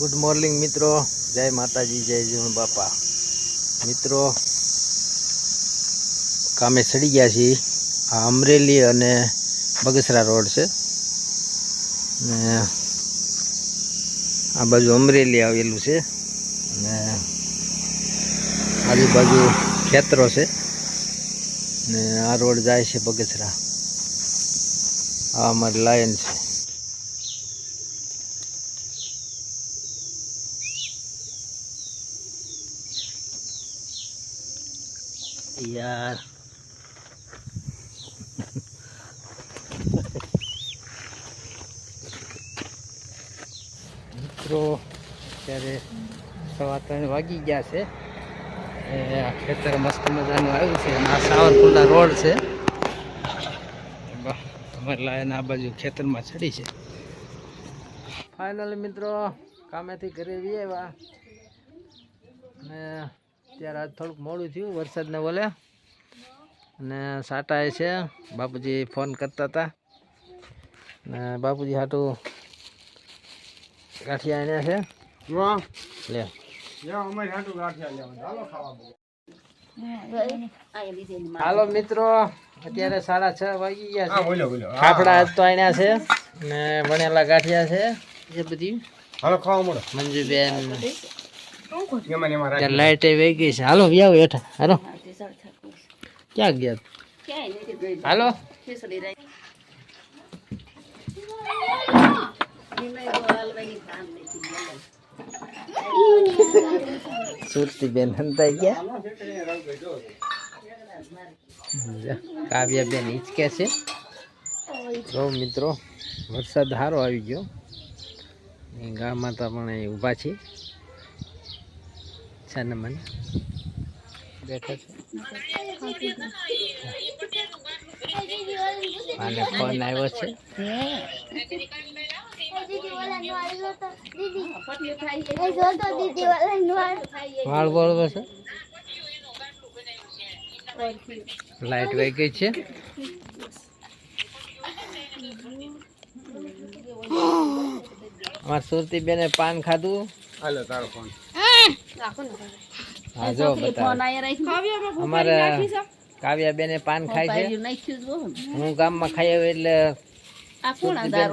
Good morning મિત્રો. જય માતાજી, જય જીવન બાપા. મિત્રો, કામે ચડી ગયા છીએ. આ અમરેલી અને બગસરા રોડ છે. ને આ બાજુ અમરેલી આવેલું છે. ને આજુબાજુ ખેતરો છે. ને આ રોડ જાય છે બગસરા. આ અમારી લાયન છે. યાર. મિત્રો, અત્યારે સવા ત્રણ વાગી ગયા છે. આ ખેતર મસ્ત મજાનું આવ્યું છે. અને આ સાવરકુંડલા રોડ છે. અમારે લાયન આ બાજુ ખેતરમાં ચડી છે. ફાઇનલી મિત્રો, કામેથી ઘરે વી આવ્યા ત્યારે આજ થોડુંક મોડું થયું વરસાદને બોલે અને સાટા છે બાપુજી ફોન કરતા હતા. ને બાપુજી હાટું ગાંઠિયા એને છે. લે. હાલો મિત્રો અત્યારે સાડા છ વાગી ગયા છે. ફાફડા આજ તો આણ્યા છે ને વણેલા ગાંઠિયા છે એ બધી. હાલો ખાવા મળો. મંજુબેન લાઈટ વહી ગઈ છે. હાલો, વ્યાવ હેઠા હાલો. ક્યાં ગયા? હાલો. સુરતી બેન હંતાઈ ગયા. કાવ્યા બેન હિચકે છે. જો મિત્રો, વરસાદ સારો આવી ગયો. ગામમાં તો પણ ઊભા છીએ. છાને મને? બેઠા છે? ફોન આવ્યો છે. વાળ બરોબર છે? લાઈટ વહી ગઈ છે? અમાર સુરતી બેને પાન ખાધું? હાલો, તારો ફોન હા જો બતાવો. અમારે કાવ્યા બેને પાન ખાય છે. હું ગામમાં ખાઈ આવ્યો એટલે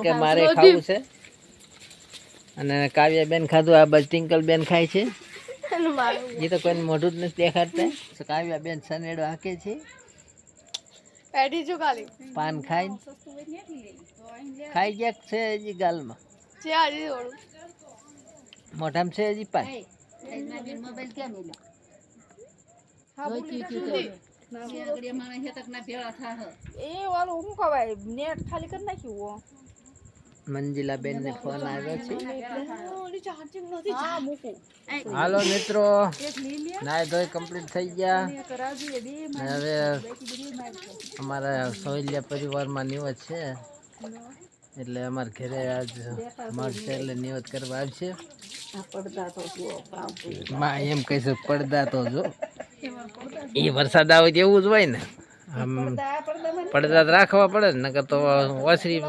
કે મારે ખાવું છે. અને કાવ્યા બેન ખાધું આ બસ ટિંકલ બેન ખાય છે. એ તો કોઈને મોઢું જ નથી દેખાડતા. કાવ્યા બેન સનેડો હાકે છે. પાન ખાઈ ખાઈ ગયા છે હજી ગાલમાં. મોઢામાં છે હજી પાન. મંજિલા બેન ને ફોન આવ્યો છે. હાલો મિત્રો નાય ધોઈ કમ્પ્લીટ થઈ ગયા. હવે અમારા સોયલિયા પરિવારમાં નિવત છે. એટલે અમારા ઘરે આજ મળશે એટલે નિવત કરવા આવશે. માં એમ કહીશું પડદા તો જો. એ વરસાદ આવે તો એવું જ હોય ને. આમ પડદા તો રાખવા પડે ને નકર તો ઓસરી